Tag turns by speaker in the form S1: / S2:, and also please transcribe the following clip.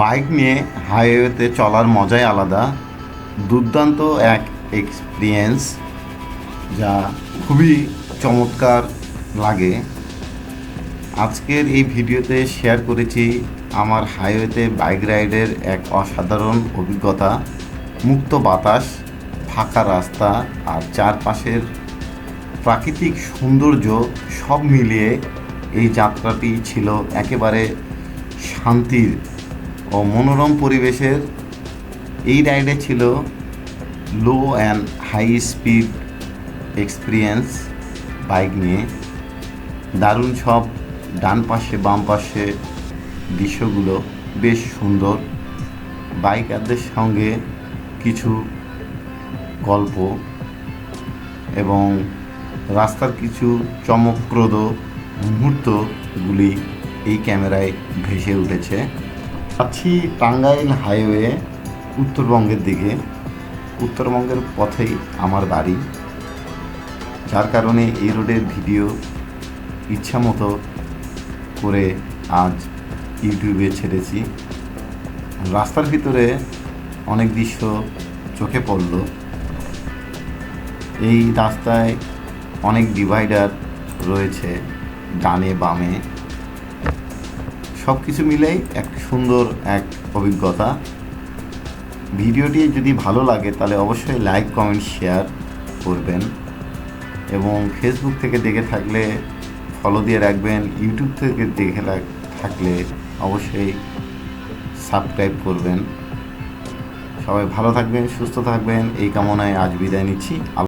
S1: Bike নিয়ে হাইওয়েতে চলার মজাই আলাদা। দুর্দান্ত এক এক্সপিরিয়েন্স যা খুবই চমৎকার লাগে। আজকের এই ভিডিওতে শেয়ার করেছি আমার হাইওয়েতে বাইক রাইডের এক অসাধারণ অভিজ্ঞতা। মুক্ত বাতাস, ফাঁকা রাস্তা আর চারপাশের প্রাকৃতিক সৌন্দর্য সব মিলিয়ে এই যাত্রাটি ছিল একেবারে শান্তির ও মনোরম পরিবেশের এই রাইডে ছিল low and high speed experience bike নিয়ে। দারুণ সব ডান পাশে, বাম পাশে দৃশ্যগুলো বেশ সুন্দর। বাইকারদের সঙ্গে কিছু গল্প এবং রাস্তার কিছু চমকপ্রদ মুহূর্তগুলি এই ক্যামেরায় ভেসে উঠেছে। আছি টাঙ্গাইল হাইওয়ে উত্তরবঙ্গের দিকে। উত্তরবঙ্গের পথেই আমার বাড়ি। যার কারণে এই রোডের ভিডিও ইচ্ছা মতো করে আজ ইউটিউবে ছেড়েছি। রাস্তার ভিতরে অনেক দৃশ্য চোখে পড়ল। এই রাস্তায় অনেক ডিভাইডার রয়েছে ডানে বামে। সব কিছু মিলেই এক সুন্দর এক অভিজ্ঞতা। ভিডিওটি যদি ভালো লাগে, তাহলে অবশ্যই লাইক কমেন্ট শেয়ার করবেন। এবং ফেসবুক থেকে দেখে থাকলে ফলো দিয়ে রাখবেন। ইউটিউব থেকে দেখে থাকলে অবশ্যই সাবস্ক্রাইব করবেন। সবাই ভালো থাকবেন, সুস্থ থাকবেন। এই কামনায় আজ বিদায় নিচ্ছি।